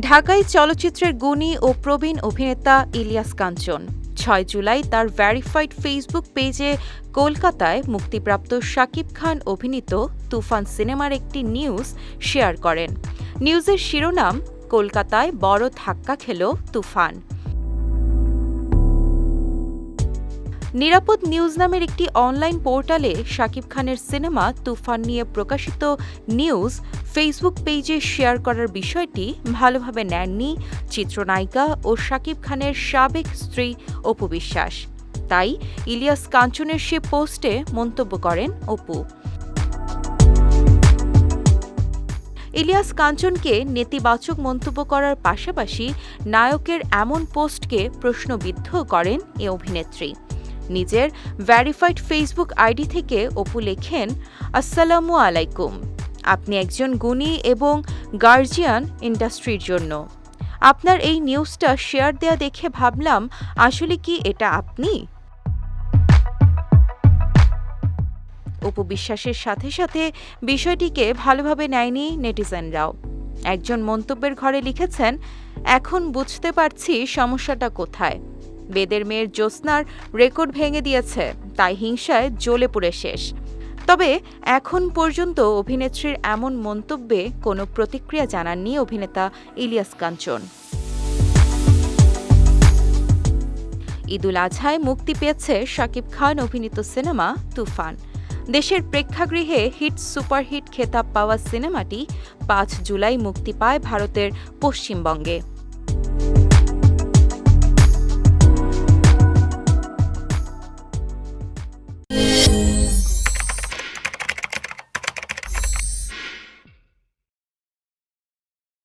ঢাকায় চলচ্চিত্রের গুণী ও প্রবীণ অভিনেতা ইলিয়াস কাঞ্চন। ছয় জুলাই তার ভ্যারিফাইড ফেসবুক পেজে কলকাতায় মুক্তিপ্রাপ্ত শাকিব খান অভিনীত তুফান সিনেমার একটি নিউজ শেয়ার করেন। নিউজের শিরোনাম, কলকাতায় বড় ধাক্কা খেল তুফান। নিরাপদ নিউজ নামের একটি অনলাইন পোর্টালে শাকিব খানের সিনেমা তুফান নিয়ে প্রকাশিত নিউজ ফেসবুক পেজে শেয়ার করার বিষয়টি ভালোভাবে নেননি চিত্রনায়িকা ও শাকিব খানের সাবেক স্ত্রী অপু বিশ্বাস। তাই ইলিয়াস কাঞ্চনের সে পোস্টে মন্তব্য করেন অপু। ইলিয়াস কাঞ্চনকে নেতিবাচক মন্তব্য করার পাশাপাশি নায়কের এমন পোস্টকে প্রশ্নবিদ্ধ করেন এ অভিনেত্রী। নিজের ভ্যারিফাইড ফেসবুক আইডি থেকে অপু লেখেন, আসসালামু আলাইকুম। আপনি একজন গুণী এবং গার্জিয়ান ইন্ডাস্ট্রির জন্য। আপনার এই নিউজটা শেয়ার দেয়া দেখে ভাবলাম, আসলে কি এটা আপনি? অপু বিশ্বাসের সাথে সাথে বিষয়টিকে ভালোভাবে নেয়নি নেটিজেনরাও। একজন মন্তব্যের ঘরে লিখেছেন, এখন বুঝতে পারছি সমস্যাটা কোথায়। বেদের মেয়ের জ্যোৎস্নার রেকর্ড ভেঙে দিয়েছে, তাই হিংসায় জ্বলে পুড়ে শেষ। তবে এখন পর্যন্ত অভিনেত্রীর এমন মন্তব্যে কোনো প্রতিক্রিয়া জানাননি অভিনেতা ইলিয়াস কাঞ্চন। ঈদুল আজহায় মুক্তি পেয়েছে শাকিব খান অভিনীত সিনেমা তুফান। দেশের প্রেক্ষাগৃহে হিট সুপারহিট খেতাব পাওয়া সিনেমাটি পাঁচ জুলাই মুক্তি পায় ভারতের পশ্চিমবঙ্গে।